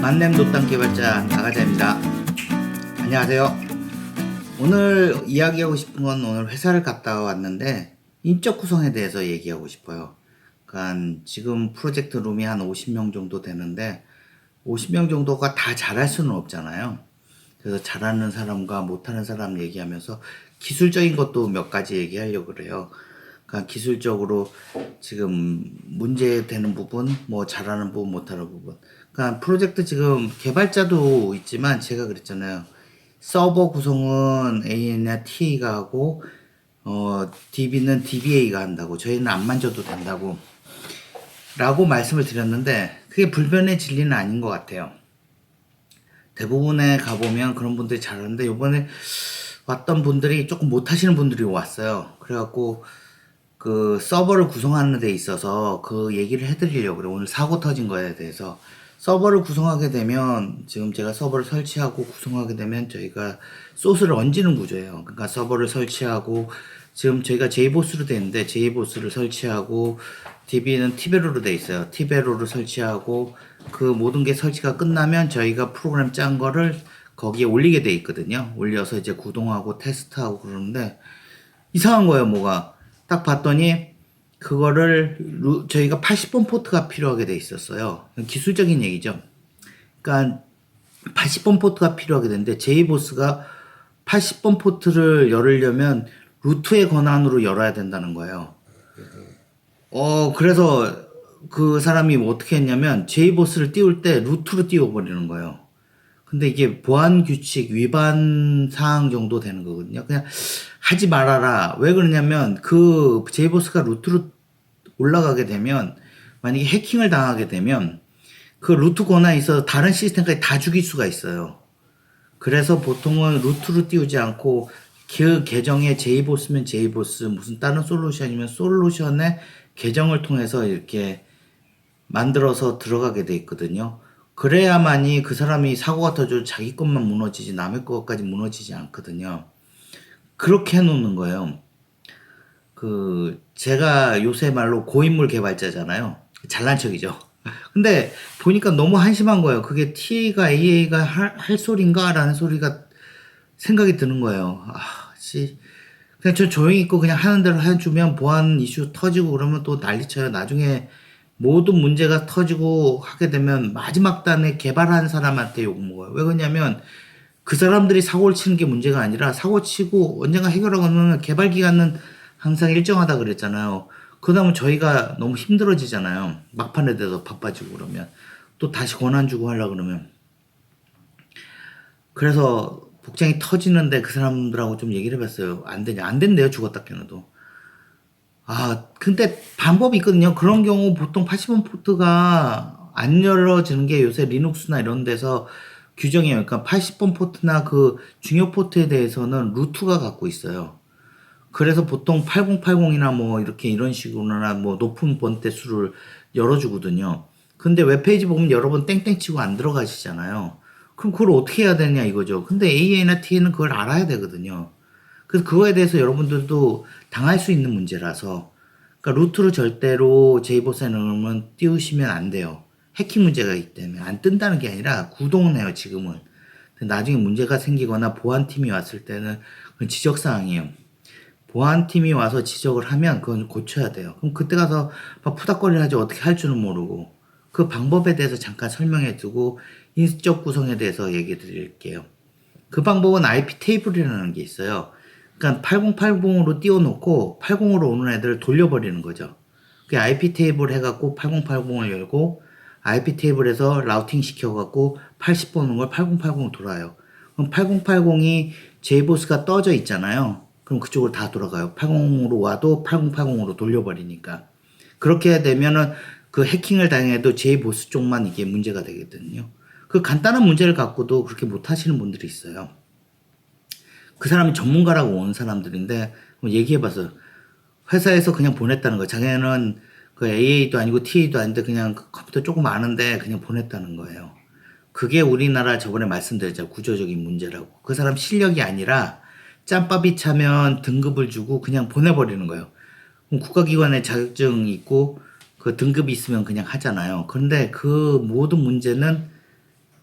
만렙 노땅 개발자 나가자입니다. 안녕하세요. 오늘 이야기하고 싶은 건 오늘 회사를 갔다 왔는데 인적 구성에 대해서 얘기하고 싶어요. 그러니까 지금 프로젝트 룸이 한 50명 정도 되는데 50명 정도가 다 잘할 수는 없잖아요. 그래서 잘하는 사람과 못하는 사람 얘기하면서 기술적인 것도 몇 가지 얘기하려고 그래요. 그러니까 기술적으로 지금 문제되는 부분, 뭐 잘하는 부분, 못하는 부분. 그러니까 프로젝트 지금 개발자도 있지만 제가 그랬잖아요. 서버 구성은 AN이나 TA가 하고 어, DB는 DBA가 한다고 저희는 안 만져도 된다고 라고 말씀을 드렸는데 그게 불변의 진리는 아닌 것 같아요. 대부분에 가보면 그런 분들이 잘하는데 요번에 왔던 분들이 조금 못하시는 분들이 왔어요. 그래갖고 그 서버를 구성하는 데 있어서 그 얘기를 해드리려고 그래요. 오늘 사고 터진 거에 대해서. 서버를 구성하게 되면 지금 제가 서버를 설치하고 구성하게 되면 저희가 소스를 얹는 구조예요. 그러니까 서버를 설치하고 지금 저희가 돼 있는데 JBoss를 설치하고 DB는 티베로로 돼 있어요. 티베로를 설치하고 그 모든 게 설치가 끝나면 저희가 프로그램 짠 거를 거기에 올리게 돼 있거든요. 올려서 이제 구동하고 테스트하고 그러는데 이상한 거예요, 뭐가. 딱 봤더니 그거를 루- 저희가 80번 포트가 필요하게 돼 있었어요. 기술적인 얘기죠. 그러니까 80번 포트가 필요하게 되는데 제이보스가 80번 포트를 열으려면 루트의 권한으로 열어야 된다는 거예요. 어 그래서 그 사람이 뭐 어떻게 했냐면 제이보스를 띄울 때 루트로 띄워버리는 거예요. 근데 이게 보안 규칙 위반 사항 정도 되는 거거든요. 그냥 하지 말아라. 왜 그러냐면 그 제이보스가 루트로 올라가게 되면 만약에 해킹을 당하게 되면 그 루트 권한이 있어서 다른 시스템까지 다 죽일 수가 있어요. 그래서 보통은 루트로 띄우지 않고 그 계정에 제이보스면 제이보스 무슨 다른 솔루션이면 솔루션의 계정을 통해서 이렇게 만들어서 들어가게 돼 있거든요. 그래야만이 그 사람이 사고가 터져 자기 것만 무너지지 남의 것까지 무너지지 않거든요. 그렇게 해놓는 거예요. 그 제가 요새 말로 고인물 개발자잖아요. 잘난 척이죠. 근데 보니까 너무 한심한 거예요. 그게 TA가 AA가 할, 할 소린가라는 소리가 생각이 드는 거예요. 아, 씨. 그냥 저 조용히 있고 그냥 하는 대로 해주면 보안 이슈 터지고 그러면 또 난리쳐요. 나중에 모든 문제가 터지고 하게 되면 마지막 단에 개발한 사람한테 욕먹어요. 왜 그러냐면 그 사람들이 사고를 치는 게 문제가 아니라 사고 치고 언젠가 해결하고는 개발 기간은 항상 일정하다 그랬잖아요. 그다음에 저희가 너무 힘들어지잖아요. 막판에 대해서 바빠지고 그러면 또 다시 권한 주고 하려 그러면 그래서 복장이 터지는데 그 사람들하고 좀 얘기를 해봤어요. 안 되냐? 안 된대요. 죽었다 깨어도. 아, 근데 방법이 있거든요. 그런 경우 보통 80원 포트가 안 열어지는 게 요새 리눅스나 이런 데서 규정이에요. 그러니까 80번 포트나 그 중요 포트에 대해서는 루트가 갖고 있어요. 그래서 보통 8080이나 뭐 이렇게 이런 식으로나 뭐 높은 번대 수를 열어주거든요. 근데 웹페이지 보면 여러 번 땡땡 치고 안 들어가시잖아요. 그럼 그걸 어떻게 해야 되냐 이거죠. 근데 AA나 TA는 그걸 알아야 되거든요. 그래서 그거에 대해서 여러분들도 당할 수 있는 문제라서 그러니까 루트로 절대로 제이보스에 넣으면 띄우시면 안 돼요. 해킹 문제가 있기 때문에 안 뜬다는 게 아니라 구동해요 지금은. 나중에 문제가 생기거나 보안팀이 왔을 때는 그건 지적 사항이에요. 보안팀이 와서 지적을 하면 그건 고쳐야 돼요. 그럼 그때 가서 막 푸닥거리를 하지 어떻게 할 줄은 모르고 그 방법에 대해서 잠깐 설명해 두고 인적 구성에 대해서 얘기해 드릴게요. 그 방법은 IP 테이블이라는 게 있어요. 그러니까 8080으로 띄워놓고 80으로 오는 애들을 돌려버리는 거죠. 그 IP 테이블 해갖고 8080을 열고 IP 테이블에서 라우팅 시켜갖고 80번 오는 걸 8080으로 돌아요. 그럼 8080이 제이보스가 떠져 있잖아요. 그럼 그쪽으로 다 돌아가요. 80으로 와도 8080으로 돌려버리니까. 그렇게 되면은 그 해킹을 당해도 제이보스 쪽만 이게 문제가 되거든요. 그 간단한 문제를 갖고도 그렇게 못 하시는 분들이 있어요. 그 사람이 전문가라고 온 사람들인데 뭐 얘기해봐서 회사에서 그냥 보냈다는 거예요. 자기는 그 AA도 아니고 TA도 아닌데 그냥 그 컴퓨터 조금 아는데 그냥 보냈다는 거예요. 그게 우리나라 저번에 말씀드렸죠. 구조적인 문제라고. 그 사람 실력이 아니라 짬밥이 차면 등급을 주고 그냥 보내버리는 거예요. 국가기관에 자격증이 있고 그 등급이 있으면 그냥 하잖아요. 그런데 그 모든 문제는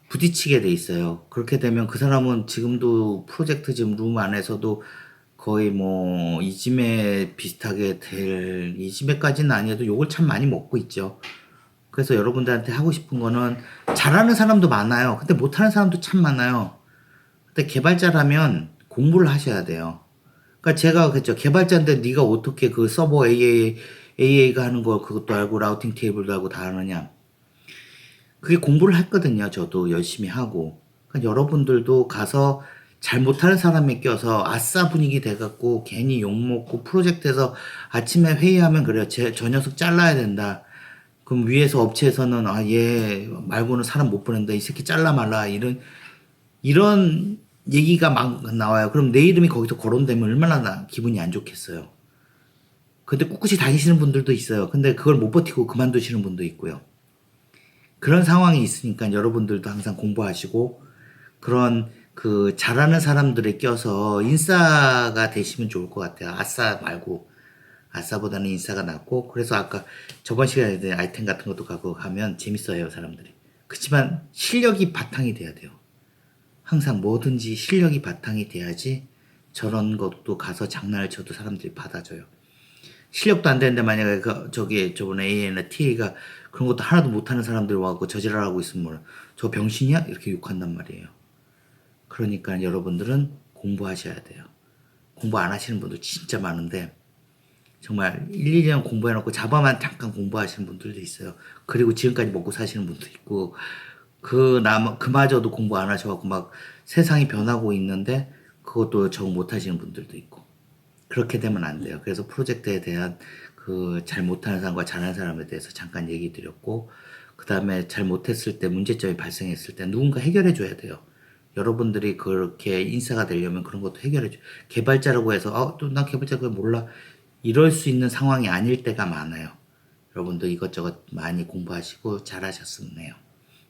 부딪히게 돼 있어요. 그렇게 되면 그 사람은 지금도 프로젝트 지금 룸 안에서도 거의 뭐 이지메 비슷하게 될 이지메까지는 아니어도 욕을 참 많이 먹고 있죠. 그래서 여러분들한테 하고 싶은 거는 잘하는 사람도 많아요. 근데 못하는 사람도 참 많아요. 근데 개발자라면 공부를 하셔야 돼요. 그러니까 제가 그랬죠. 개발자인데 네가 어떻게 그 서버 AA AA가 하는 거 그것도 알고 라우팅 테이블도 알고 다 하느냐? 그게 공부를 했거든요. 저도 열심히 하고. 그러니까 여러분들도 가서 잘 못하는 사람에 껴서 아싸 분위기 돼갖고 괜히 욕먹고 프로젝트에서 아침에 회의하면 그래요. 제, 저 녀석 잘라야 된다. 그럼 위에서 업체에서는 아, 얘 말고는 사람 못 보낸다. 이 새끼 잘라 말라. 이런, 이런 얘기가 막 나와요. 그럼 내 이름이 거기서 거론되면 얼마나 나 기분이 안 좋겠어요. 근데 꿋꿋이 다니시는 분들도 있어요. 근데 그걸 못 버티고 그만두시는 분도 있고요. 그런 상황이 있으니까 여러분들도 항상 공부하시고 그런 그 잘하는 사람들에 껴서 인싸가 되시면 좋을 것 같아요. 아싸 말고 아싸보다는 인싸가 낫고 그래서 아까 저번 시간에 아이템 같은 것도 가고 하면 재밌어요 사람들이. 그렇지만 실력이 바탕이 돼야 돼요. 항상 뭐든지 실력이 바탕이 돼야지 저런 것도 가서 장난을 쳐도 사람들이 받아줘요. 실력도 안 되는데 만약에 그 저기 저번에 AN이나 TA가 그런 것도 하나도 못하는 사람들 와갖고 저지랄하고 있으면 뭐저 병신이야 이렇게 욕한단 말이에요. 그러니까 여러분들은 공부하셔야 돼요. 공부 안 하시는 분들 진짜 많은데 정말 1, 2년 공부해놓고 자바만 잠깐 공부하시는 분들도 있어요. 그리고 지금까지 먹고 사시는 분도 있고 그 남, 그마저도 공부 안 하셔갖고 막 세상이 변하고 있는데 그것도 적응 못 하시는 분들도 있고 그렇게 되면 안 돼요. 그래서 프로젝트에 대한 그 잘 못하는 사람과 잘하는 사람에 대해서 잠깐 얘기 드렸고 그 다음에 잘 못했을 때 문제점이 발생했을 때 누군가 해결해 줘야 돼요. 여러분들이 그렇게 인싸가 되려면 그런 것도 해결해 줘. 개발자라고 해서 어, 또난 개발자 그걸 몰라. 이럴 수 있는 상황이 아닐 때가 많아요. 여러분도 이것저것 많이 공부하시고 잘하셨네요.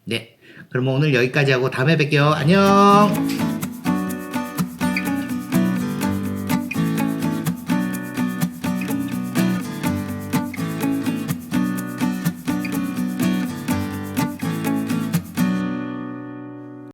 네. 그럼 오늘 여기까지 하고 다음에 뵐게요. 안녕!